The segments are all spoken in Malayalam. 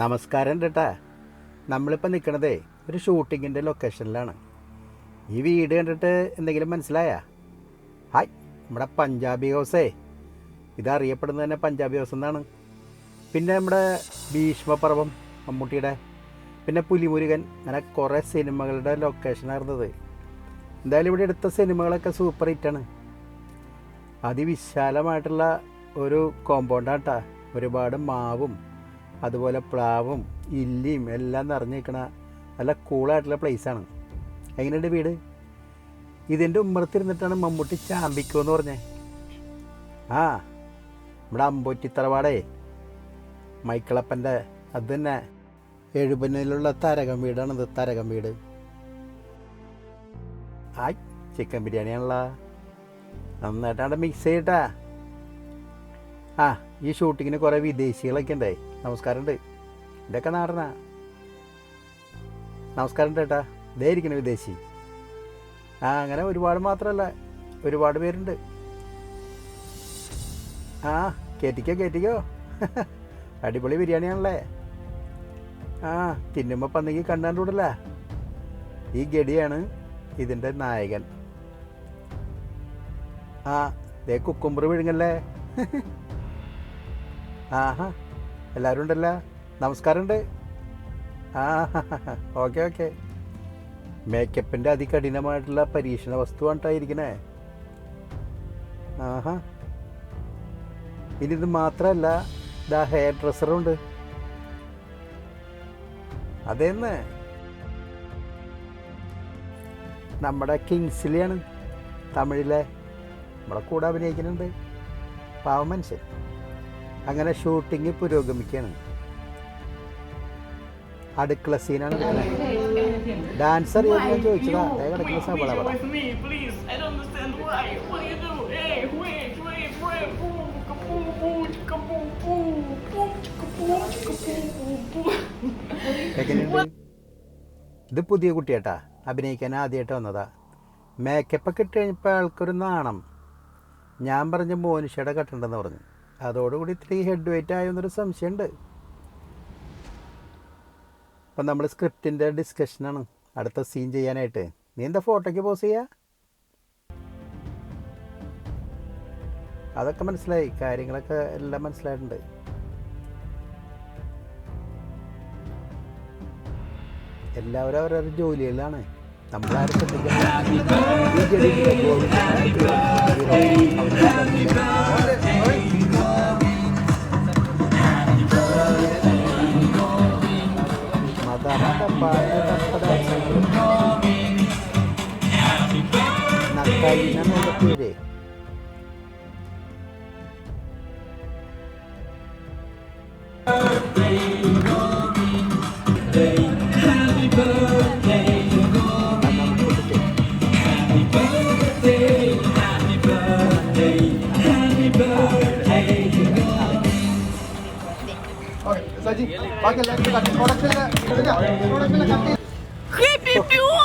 നമസ്കാരം കേട്ടാ നമ്മളിപ്പോൾ നിൽക്കണതേ ഒരു ഷൂട്ടിങ്ങിന്റെ ലൊക്കേഷനിലാണ് ഈ വീട് കണ്ടിട്ട് എന്തെങ്കിലും മനസ്സിലായ? ഹായ് നമ്മുടെ പഞ്ചാബി ഹൗസേ. ഇതറിയപ്പെടുന്നത് തന്നെ പഞ്ചാബി ഹൗസ് എന്നാണ്. പിന്നെ നമ്മുടെ ഭീഷ്മപർവം മമ്മൂട്ടിയുടെ പിന്നെ പുലിമുരുകൻ അങ്ങനെ കുറേ സിനിമകളുടെ ലൊക്കേഷനായിരുന്നത് എന്തായാലും ഇവിടെ എടുത്ത സിനിമകളൊക്കെ സൂപ്പർ ഹിറ്റാണ് അതിവിശാലമായിട്ടുള്ള ഒരു കോമ്പൗണ്ടാട്ടാ ഒരുപാട് മാവും അതുപോലെ പ്ലാവും ഇല്ലിയും എല്ലാം നിറഞ്ഞു നിൽക്കണ നല്ല കൂളായിട്ടുള്ള പ്ലേസാണ് എങ്ങനെയുണ്ട് വീട്? ഇതിന്റെ ഉമ്മറത്തിരുന്നിട്ടാണ് മമ്മൂട്ടി ചാമ്പിക്കോ എന്ന് പറഞ്ഞേ. ആ നമ്മുടെ അമ്പൂറ്റി തറവാടേ. മൈക്കിളപ്പന്റെ അത് തന്നെ. എഴുപനിലുള്ള തരകം വീടാണിത് തരകം വീട്. ആയ് ചിക്കൻ ബിരിയാണിയാണല്ലോ. നന്നായിട്ടാണ് മിക്സ് ചെയ്യട്ടാ. ആ ഈ ഷൂട്ടിങ്ങിന് കുറേ വിദേശികളൊക്കെ ഉണ്ട് നമസ്കാരമുണ്ട് ഇതൊക്കെ നാടനാ. നമസ്കാരം ചേട്ടാ ഇതേ ഇരിക്കണ വിദേശി. ആ അങ്ങനെ ഒരുപാട് മാത്രമല്ല ഒരുപാട് പേരുണ്ട്. ആ കയറ്റിക്കോ കയറ്റിക്കോ അടിപൊളി ബിരിയാണിയാണല്ലേ. ആ തിന്നുമ്പോൾ പന്നെങ്കിൽ കണ്ടാണ്ടൂടല്ല ഈ ഗഡിയാണ് ഇതിന്റെ നായകൻ. ആ ദേ കുക്കുമ്പർ വിഴുങ്ങല്ലേ. ആഹാ എല്ലാവരും ഉണ്ടല്ലോ. നമസ്കാരമുണ്ട്. ആ ഓക്കെ ഓക്കെ. മേക്കപ്പിന്റെ അതികഠിനമായിട്ടുള്ള പരീക്ഷണ വസ്തുവാണ്ടായിരിക്കണേ ആഹാ. ഇനി ഇത് മാത്രമല്ല ഇതാ ഹെയർ ഡ്രസ്സറുണ്ട് അതേന്ന്? നമ്മുടെ കിങ്സിലിയാണ്. തമിഴിലെ നമ്മുടെ കൂടെ അഭിനയിക്കുന്നുണ്ട്. പാവ മനുഷ്യൻ. അങ്ങനെ ഷൂട്ടിങ് പുരോഗമിക്കുകയാണ്. അടുക്കള സീനാണ് ഡാൻസർ ഞാൻ ചോദിച്ചതാ. കിടക്കുന്ന സബള ഇത് പുതിയ കുട്ടിയേട്ടാ. അഭിനയിക്കാൻ ആദ്യമായിട്ട് വന്നതാ. മേക്കപ്പൊക്കെ ഇട്ട് കഴിഞ്ഞപ്പോൾ ആൾക്കൊരു നാണം. ഞാൻ പറഞ്ഞ മോനിഷയുടെ കട്ടുണ്ടെന്ന് പറഞ്ഞു. അതോടുകൂടി ഇത്തിരി ഹെഡ് വെയിറ്റ് ആയെന്നൊരു സംശയമുണ്ട് അപ്പം നമ്മൾ സ്ക്രിപ്റ്റിന്റെ ഡിസ്കഷനാണ് അടുത്ത സീൻ ചെയ്യാനായിട്ട്. നീ എന്താ ഫോട്ടോയ്ക്ക് പോസ് ചെയ്യാ? അതൊക്കെ മനസ്സിലായി. കാര്യങ്ങളൊക്കെ എല്ലാം മനസ്സിലായിട്ടുണ്ട്. എല്ലാവരും അവരവരുടെ ജോലികളിലാണ്. നമ്മളാരും Kali na may mapili. Creepy, pew.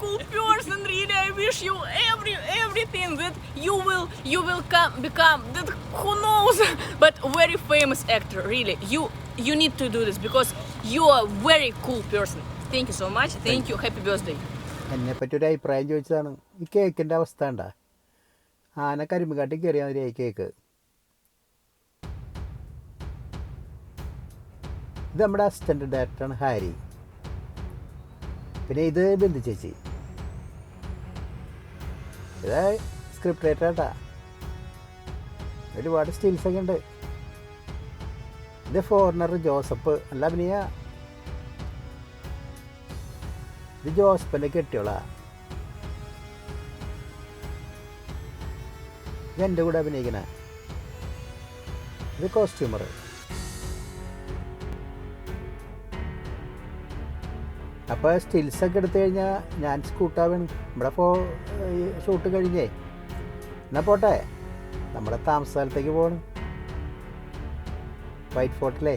Cool person. Really, I wish you every everything that you will you will come become. That who knows? But very famous actor. Really, you you need to do this because you are very cool person. Thank you so much. Thank you. Happy birthday. എന്നെ പറ്റി ഒരു അഭിപ്രായം ചോദിച്ചതാണ് ഈ കേക്കിന്റെ അവസ്ഥ ഉണ്ടാ ആന കരിമ്പുകാട്ടി കയറിയാൽ മതി ഈ കേക്ക് ഇത് നമ്മുടെ അസിസ്റ്റന്റ് ഡയറക്ടറാണ് ഹാരി പിന്നെ ഇത് ബിന്ദു ചേച്ചി ഇത് സ്ക്രിപ്റ്റ് റൈറ്ററാട്ടാ ഒരുപാട് സ്റ്റിൽസൊക്കെ ഉണ്ട്. ഇത് ഫോറിനർ ജോസഫ്. അല്ല അഭിനയ. ഇത് ജോസഫിന്റെ കെട്ടിയോളാ. ഇത് എന്റെ കൂടെ അഭിനയിക്കണ. ഇത് കോസ്റ്റ്യൂമർ അപ്പോൾ സ്റ്റിൽസൊക്കെ എടുത്തു കഴിഞ്ഞാൽ ഞാൻ സ്കൂട്ടാവൻ ഇവിടെ ഇപ്പോൾ ഷൂട്ട് കഴിഞ്ഞേ. എന്നാൽ പോട്ടെ? നമ്മുടെ താമസ സ്ഥലത്തേക്ക് പോകണം വൈറ്റ് ഫോർട്ടിലേ